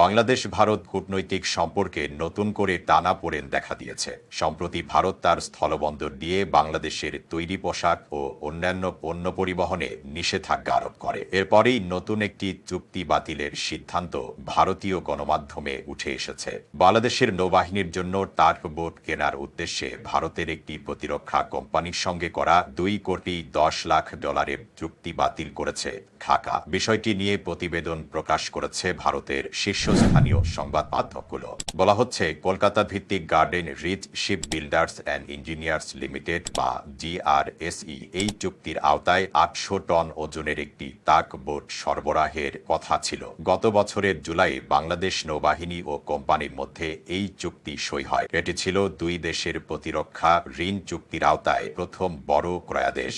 বাংলাদেশ, ভারত কূটনৈতিক সম্পর্কে নতুন করে টানা পড়েন দেখা দিয়েছে। সম্প্রতি ভারত তার স্থলবন্দর দিয়ে বাংলাদেশের তৈরি পোশাক ও অন্যান্য পণ্য পরিবহনে নিষেধাজ্ঞা আরোপ করে। এরপরেই নতুন একটি চুক্তি বাতিলের সিদ্ধান্ত ভারতীয় গণমাধ্যমে উঠে এসেছে। বাংলাদেশের নৌবাহিনীর জন্য টার্ক বোট কেনার উদ্দেশ্যে ভারতের একটি প্রতিরক্ষা কোম্পানির সঙ্গে করা দুই কোটি দশ লাখ ডলারের চুক্তি বাতিল করেছে ঢাকা। বিষয়টি নিয়ে প্রতিবেদন প্রকাশ করেছে ভারতের শীর্ষস্থানীয় সংবাদ মাধ্যমগুলো। বলা হচ্ছে কলকাতা ভিত্তিক garden reach ship builders and engineers limited বা জিআরএসই এই চুক্তির আওতায় আটশো টন ওজনের একটি তাক বোট সরবরাহের কথা ছিল। গত বছরের জুলাই বাংলাদেশ নৌবাহিনী ও কোম্পানির মধ্যে এই চুক্তি সই হয়। এটি ছিল দুই দেশের প্রতিরক্ষা ঋণ চুক্তির আওতায় প্রথম বড় ক্রয়াদেশ।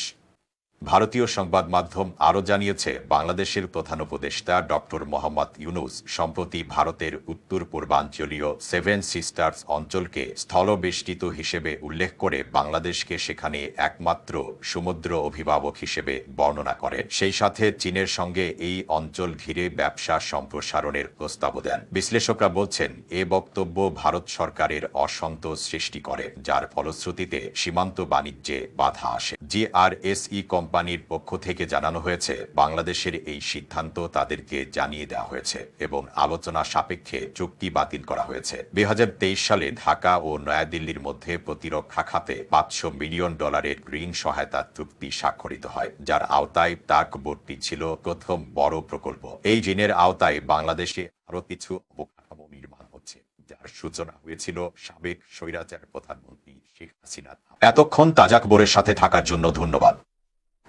ভারতীয় সংবাদ মাধ্যম আরও জানিয়েছে, বাংলাদেশের প্রধান উপদেষ্টা ডক্টর মোহাম্মদ ইউনুস সম্প্রতি ভারতের উত্তর পূর্বাঞ্চলীয় সেভেন সিস্টার্স অঞ্চলকে স্থলবেষ্টিত হিসেবে উল্লেখ করে বাংলাদেশকে সেখানে একমাত্র সমুদ্র অভিভাবক হিসেবে বর্ণনা করে। সেই সাথে চীনের সঙ্গে এই অঞ্চল ঘিরে ব্যবসা সম্প্রসারণের প্রস্তাব দেন। বিশ্লেষকরা বলছেন, এ বক্তব্য ভারত সরকারের অসন্তোষ সৃষ্টি করে, যার ফলশ্রুতিতে সীমান্ত বাণিজ্যে বাধা আসে। জিআরএসই কোম্পানির পক্ষ থেকে জানানো হয়েছে, বাংলাদেশের এই সিদ্ধান্ত তাদেরকে জানিয়ে দেওয়া হয়েছে এবং আলোচনা সাপেক্ষে চুক্তি বাতিল করা হয়েছে। দুই হাজার তেইশ সালে ঢাকা ও নয়াদিল্লির মধ্যে প্রতিরক্ষা খাতে পাঁচশো মিলিয়ন ডলারের ঋণ সহায়তা চুক্তি স্বাক্ষরিত হয়, যার আওতায় তাক বোর্ডটি ছিল প্রথম বড় প্রকল্প। এই ঋণের আওতায় বাংলাদেশে আরও কিছু অবকাঠামো নির্মাণ হচ্ছে, যার সূচনা হয়েছিল সাবেক স্বৈরাচার প্রধানমন্ত্রী শেখ হাসিনা। এতক্ষণ তাজাকবরের সাথে থাকার জন্য ধন্যবাদ।